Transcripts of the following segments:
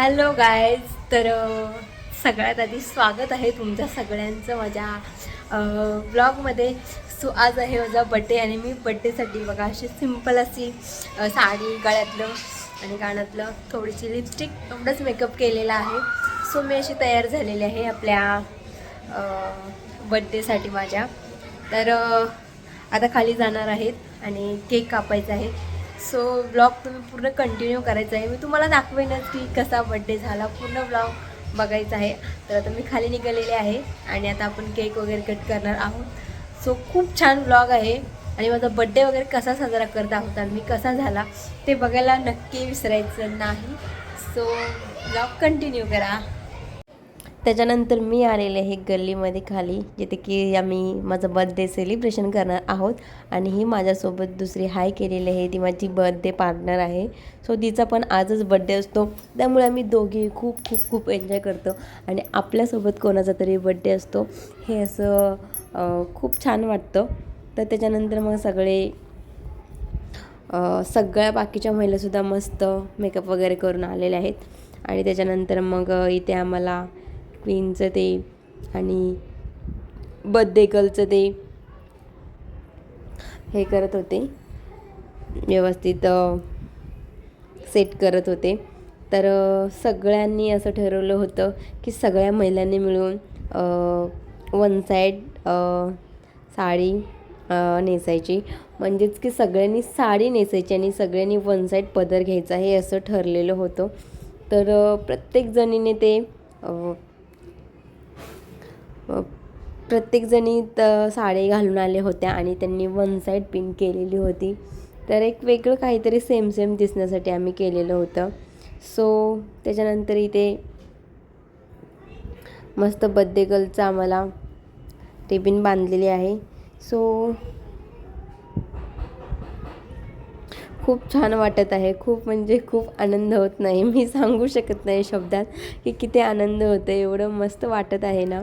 Hello guys तर सगळ्यात आधी स्वागत आहे तुमच्या सगळ्यांचं माझ्या ब्लॉगमध्ये सो आज आहे माझा बड्डे आणि मी बड्डेसाठी बघा अशी सिंपल अशी साडी गळ्यातलं आणि कानातलं थोडीशी लिपस्टिक एवढंच मेकअप केलेला आहे. सो मी अशी तयार झालेली आहे आपल्या बड्डेसाठी माझ्या. तर आता खाली जाणार आहेत आणि केक कापायचा आहे. सो ब्लॉग तुम्ही पूर्ण कंटिन्यू करायचा आहे. मी तुम्हाला दाखवेनच की कसा बड्डे झाला. पूर्ण ब्लॉग बघायचा आहे. तर आता मी खाली निघालेले आहे आणि आता आपण केक वगैरे कट करणार आहोत. सो खूप छान ब्लॉग आहे. आणि माझा बड्डे वगैरे कसा साजरा करत आहोत आणि मी कसा झाला ते बघायला नक्की विसरायचं नाही. सो ब्लॉग कंटिन्यू करा. त्याच्यानंतर मी आलेले आहे गल्लीमध्ये खाली जिथे की आम्ही माझं बर्थडे सेलिब्रेशन करणार आहोत. आणि ही माझ्यासोबत दुसरी हाय केलेली आहे ती माझी बर्थडे पार्टनर आहे. सो तिचा पण आजच बड्डे असतो. त्यामुळे आम्ही दोघी खूप खूप खूप एन्जॉय करतो. आणि आपल्यासोबत कोणाचा तरी बड्डे असतो हे असं खूप छान वाटतं. तर त्याच्यानंतर मग सगळे सगळ्या बाकीच्या महिलासुद्धा मस्त मेकअप वगैरे करून आलेल्या आहेत. आणि त्याच्यानंतर मग इथे आम्हाला क्वीनचं ते आणि बड्डे गर्लचं ते हे करत होते. व्यवस्थित सेट करत होते. तर सगळ्यांनी असं ठरवलं होतं की सगळ्या महिलांनी मिळून वन साईड साडी नेसायची. म्हणजेच की सगळ्यांनी साडी नेसायची आणि सगळ्यांनी वन साईड पदर घ्यायचा हे असं ठरलेलं होतं. तर प्रत्येकजणीने प्रत्येक जणीने ते प्रत्येकजणी त साडी घालून आल्या होत्या आणि त्यांनी वन साईड पिन केलेली होती. तर एक वेगळं काहीतरी सेम सेम दिसण्यासाठी आम्ही केलेलं होतं. सो त्याच्यानंतर इथे मस्त बड्डे गर्लचं आम्हाला टिफिन बांधलेली आहे. सो खूप छान वाटत आहे. खूप म्हणजे खूप आनंद होत नाही. मी सांगू शकत नाही शब्दात की किती आनंद होतं एवढं मस्त वाटत आहे ना.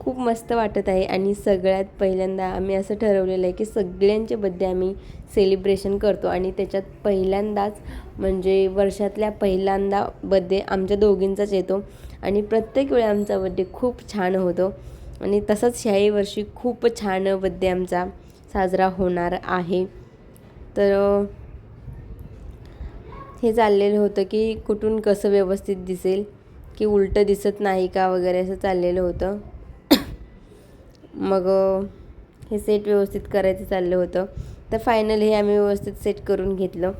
खूप मस्त वाटत आहे आणि सगळ्यात पहिल्यांदा आम्ही असं ठरवलेलं आहे की सगळ्यांचे बड्डे आम्ही सेलिब्रेशन करतो आणि त्याच्यात पहिल्यांदाच म्हणजे वर्षातल्या पहिल्यांदा बड्डे आमच्या दोघींचाच येतो आणि प्रत्येक वेळी आमचा बड्डे खूप छान होतो आणि तसंच ह्याही वर्षी खूप छान बड्डे आमचा साजरा होणार आहे. तर हे चाललेलं होतं की कुठून कसं व्यवस्थित दिसेल की उलटं दिसत नाही का वगैरे असं चाललेलं होतं. मग हे सेट व्यवस्थित करायचं चाललं होतं. तर फायनल हे आम्ही व्यवस्थित सेट करून घेतलं.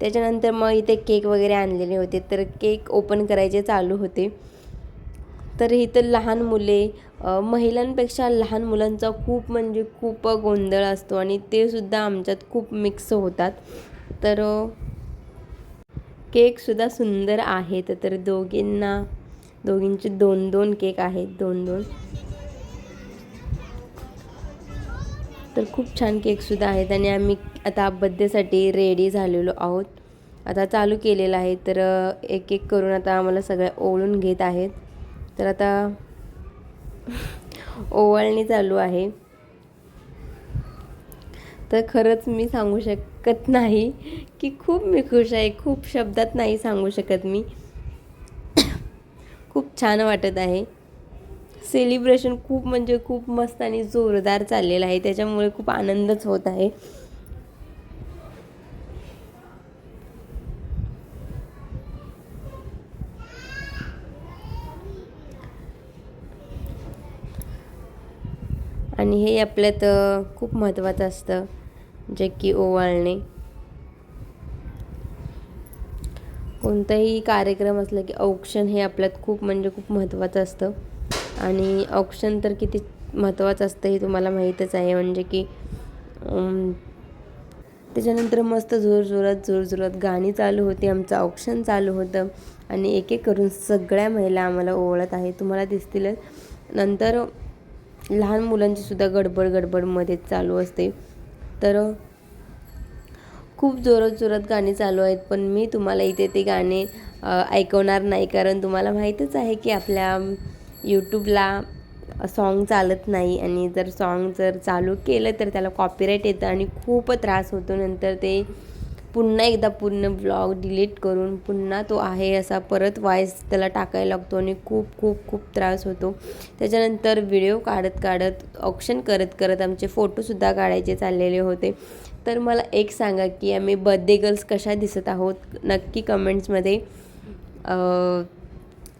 त्याच्यानंतर मग इथे केक वगैरे आणलेले होते. तर केक ओपन करायचे चालू होते. तर इथं लहान मुले महिलांपेक्षा लहान मुलांचा खूप म्हणजे खूप गोंधळ असतो आणि ते सुद्धा आमच्यात खूप मिक्स होतात. तर केकसुद्धा सुंदर आहेत. तर दोघींना दोघींचे दोन दोन केक आहेत. दोन दोन तर खूप छान केकसुद्धा आहेत आणि आम्ही आता बड्डेसाठी रेडी झालेलो आहोत. आता चालू केलेलं आहे तर एक एक करून आता आम्हाला सगळ्या ओळून घेत आहेत. तर आता ओवाळणी चालू आहे. तर खरंच मी सांगू शकत नाही की खूप मी खुश आहे खूप शब्दात नाही सांगू शकत मी. खूप छान वाटत आहे. सेलिब्रेशन खूप म्हणजे खूप मस्त आणि जोरदार चाललेलं आहे. त्याच्यामुळे खूप आनंदच होत आहे. आणि हे आपल्यात खूप महत्त्वाचं असतं जे की ओवाळणे. कोणताही कार्यक्रम असला की औक्षण हे आपल्यात खूप म्हणजे खूप महत्त्वाचं असतं. आणि ऑप्शन तर किती महत्त्वाचं असतं हे तुम्हाला माहीतच आहे. म्हणजे की त्याच्यानंतर मस्त जोरजोरात जोरजोरात गाणी चालू होती. आमचं ऑप्शन चालू होतं. आणि एक एक करून सगळ्या महिला आम्हाला ओवळत आहे तुम्हाला दिसतीलच. नंतर लहान मुलांची सुद्धा गडबड गडबडमध्ये चालू असते. तर खूप जोरात जोरात गाणी चालू आहेत. पण मी तुम्हाला इथे ते गाणे ऐकवणार नाही. कारण तुम्हाला माहीतच आहे की आपल्या यूट्यूबला सॉन्ग चालत नाही आणि जर सॉन्ग जर चालू केलं तर त्याला कॉपीराईट येतं आणि खूप त्रास होतो. नंतर ते पुन्हा एकदा पूर्ण ब्लॉग डिलीट करून पुन्हा तो आहे असा परत वॉईस त्याला टाकायला लागतो आणि खूप खूप खूप त्रास होतो. त्याच्यानंतर व्हिडिओ काढत काढत ऑप्शन करत करत आमचे फोटोसुद्धा काढायचे चाललेले होते. तर मला एक सांगा की आम्ही बर्थडे गर्ल्स कशा दिसत आहोत? नक्की कमेंट्समध्ये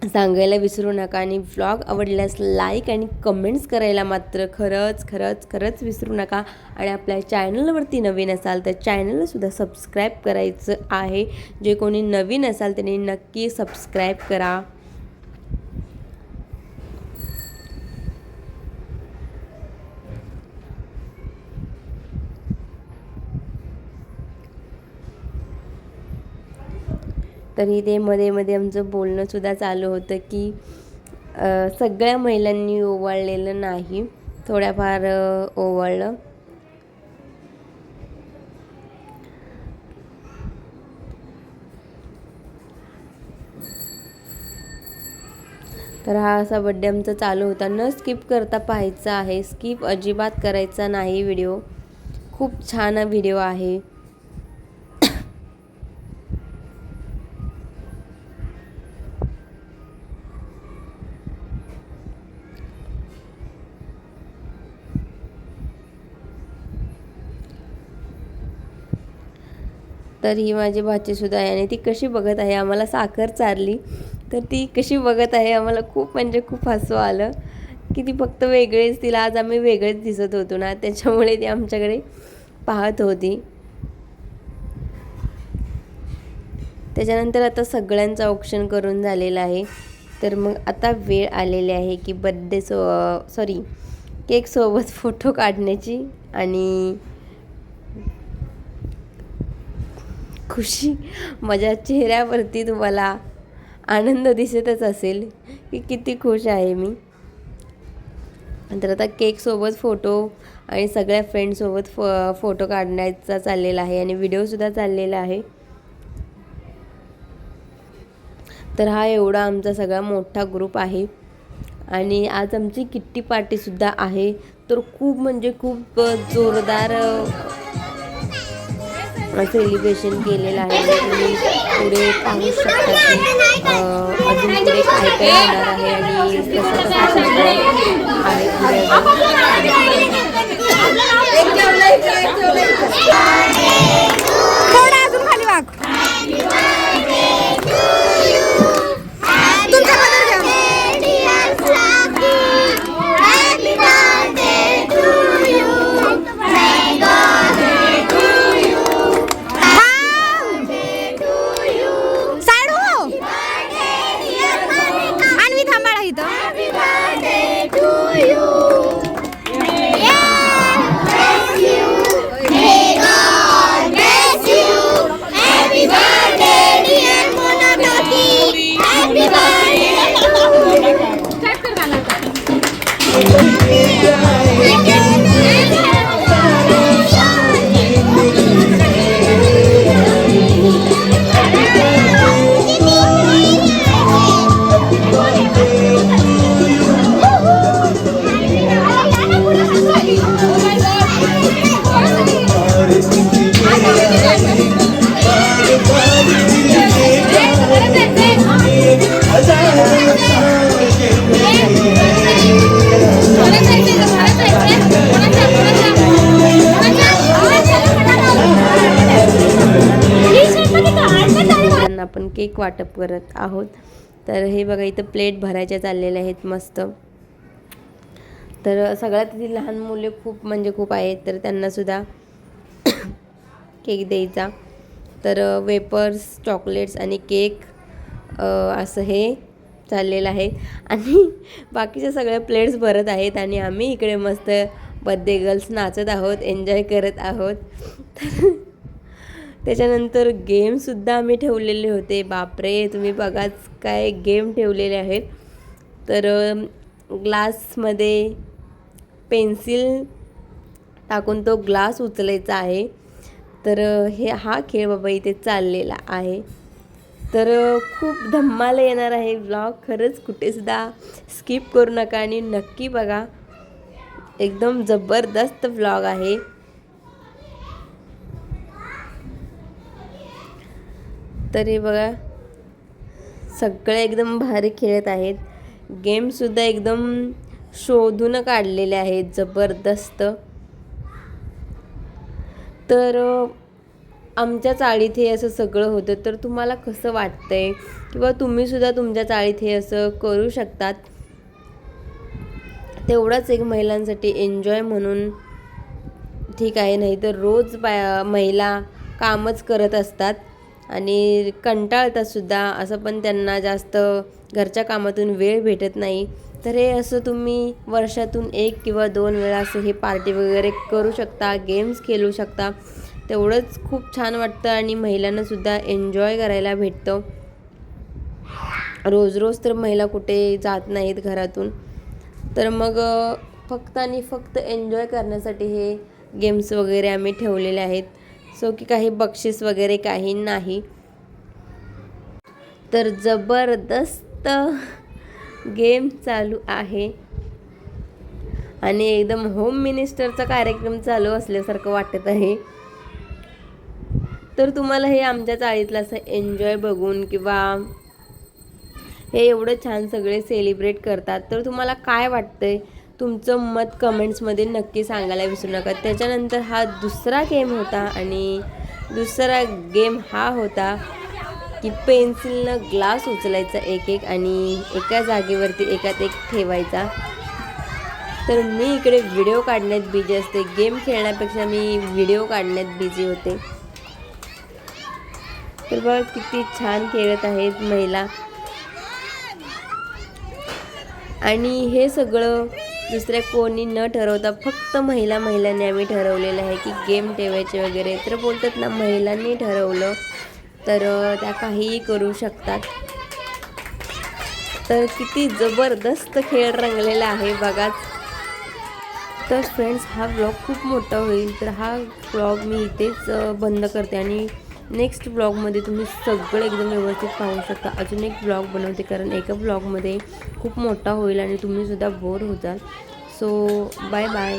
सांगायला विसरू नका आणि व्लॉग आवडल्यास लाईक आणि कमेंट्स करायला मात्र खरंच खरंच खरंच विसरू नका. आणि आपल्या चॅनलवरती नवीन असाल तर चॅनलसुद्धा सबस्क्राईब करायचं आहे. जे कोणी नवीन असाल त्यांनी नक्की सबस्क्राईब करा. तरी ते मध्ये मध्ये आमचं बोलणंसुद्धा चालू होतं की सगळ्या महिलांनी ओवाळलेलं नाही. थोड्याफार ओवाळलं. तर हा असा बड्डे आमचा चालू होता. न स्किप करता पाहायचा आहे. स्किप अजिबात करायचा नाही व्हिडिओ खूप छान व्हिडिओ आहे. तर ही माझी भाचीसुद्धा आहे आणि ती कशी बघत आहे आम्हाला साखर चारली. तर ती कशी बघत आहे आम्हाला खूप म्हणजे खूप हसू आलं की ती फक्त वेगळीच तिला आज आम्ही वेगळेच दिसत होतो ना त्याच्यामुळे ती आमच्याकडे पाहत होती. त्याच्यानंतर आता सगळ्यांचं औक्षण करून झालेलं आहे. तर मग आता वेळ आलेली आहे की बड्डे सो सॉरी केकसोबत फोटो काढण्याची आणि खुशी माझ्या चेहऱ्यावरती तुम्हाला आनंद दिसतच असेल की किती खुश आहे मी. तर आता केकसोबत फोटो आणि सगळ्या फ्रेंडसोबत फ फोटो काढण्याचा चाललेला आहे आणि व्हिडिओसुद्धा चाललेला आहे. तर हा एवढा आमचा सगळा मोठा ग्रुप आहे. आणि आज आमची किट्टी पार्टीसुद्धा आहे. तर खूप म्हणजे खूप जोरदार सेलिब्रेशन केलेलं आहे म्हणजे तुम्ही पुढे पाहू शकता की अजून पुढे काय काय होणार आहे आणि कसं कसं आहे पुढे अजून. खाली वाग केक वाटप करत आहोत. तर हे बघा इथं प्लेट भरायच्या चाललेल्या आहेत मस्त. तर सगळ्यात ती लहान मुले खूप म्हणजे खूप आहेत तर त्यांनासुद्धा केक द्यायचा. तर वेपर्स चॉकलेट्स आणि केक असं हे चाललेलं आहे. आणि बाकीच्या सगळ्या प्लेट्स भरत आहेत आणि आम्ही इकडे मस्त बर्थडे गर्ल्स नाचत आहोत एन्जॉय करत आहोत. तर त्याच्यानंतर गेमसुद्धा आम्ही ठेवलेले होते. बापरे तुम्ही बघाच काय गेम ठेवलेले आहेत. तर ग्लासमध्ये पेन्सिल टाकून तो ग्लास उचलायचा आहे. तर हे हा खेळ बाबा इथे चाललेला आहे. तर खूप धम्माला येणार आहे व्लॉग खरंच कुठेसुद्धा स्किप करू नका आणि नक्की बघा. एकदम जबरदस्त ब्लॉग आहे. तरी बघा. सगळे एकदम भारी खेळत आहेत. गेमसुद्धा एकदम शोधून काढलेले आहेत जबरदस्त. तर आमच्या चाळीत हे असं सगळं होतं. तर तुम्हाला कसं वाटतंय? किंवा तुम्हीसुद्धा तुमच्या चाळीत हे असं करू शकतात? तेवढाच एक महिलांसाठी एन्जॉय म्हणून ठीक आहे. नाही तर रोज बा महिला कामच करत असतात. आणि कंटाळतात सुद्धा असं पण त्यांना जास्त घरच्या कामातून वेळ भेटत नाही. तर हे असं तुम्ही वर्षातून एक किंवा दोन वेळा असं हे पार्टी वगैरे करू शकता गेम्स खेळू शकता. तेवढंच खूप छान वाटतं आणि महिलांनासुद्धा एन्जॉय करायला भेटतं. रोज रोज तर महिला कुठे जात नाहीत घरातून. तर मग फक्त आणि फक्त एन्जॉय करण्यासाठी हे गेम्स वगैरे आम्ही ठेवलेले आहेत. सो की काही बक्षीस वगैरे काही नाही. तर जबरदस्त गेम चालू आहे. आणि एकदम होम मिनिस्टरचा कार्यक्रम चालू असल्यासारखं वाटत आहे. तर तुम्हाला हे आमच्या चाळीतलं असं एन्जॉय बघून किंवा हे एवढं छान सगळे सेलिब्रेट करतात. तर तुम्हाला काय वाटतंय? तुमचं मत कमेंट्समध्ये नक्की सांगायला विसरू नका. त्याच्यानंतर हा दुसरा गेम होता आणि दुसरा गेम हा होता की पेन्सिलनं ग्लास उचलायचा एक एक आणि एका जागेवरती एकात एक ठेवायचा. तर मी इकडे व्हिडिओ काढण्यात बिझी असते. गेम खेळण्यापेक्षा मी व्हिडिओ काढण्यात बिझी होते. तर बघा किती छान खेळत आहेत महिला. आणि हे सगळं दुसऱ्या कोणी न ठरवता फक्त महिला महिलांनी आम्ही ठरवलेलं आहे की गेम ठेवायचे वगैरे. तर बोलतात ना महिलांनी ठरवलं तर त्या काहीही करू शकतात. तर किती जबरदस्त खेळ रंगलेला आहे बघाच तर फ्रेंड्स हा ब्लॉग खूप मोठा होईल. तर हा ब्लॉग मी इथेच बंद करते आणि नेक्स्ट ब्लॉगमध्ये तुम्ही सगळं एकदम व्यवस्थित पाहू शकता. अजून एक ब्लॉग बनवते कारण एका ब्लॉगमध्ये खूप मोठा होईल आणि तुम्हीसुद्धा बोर होताल सो बाय बाय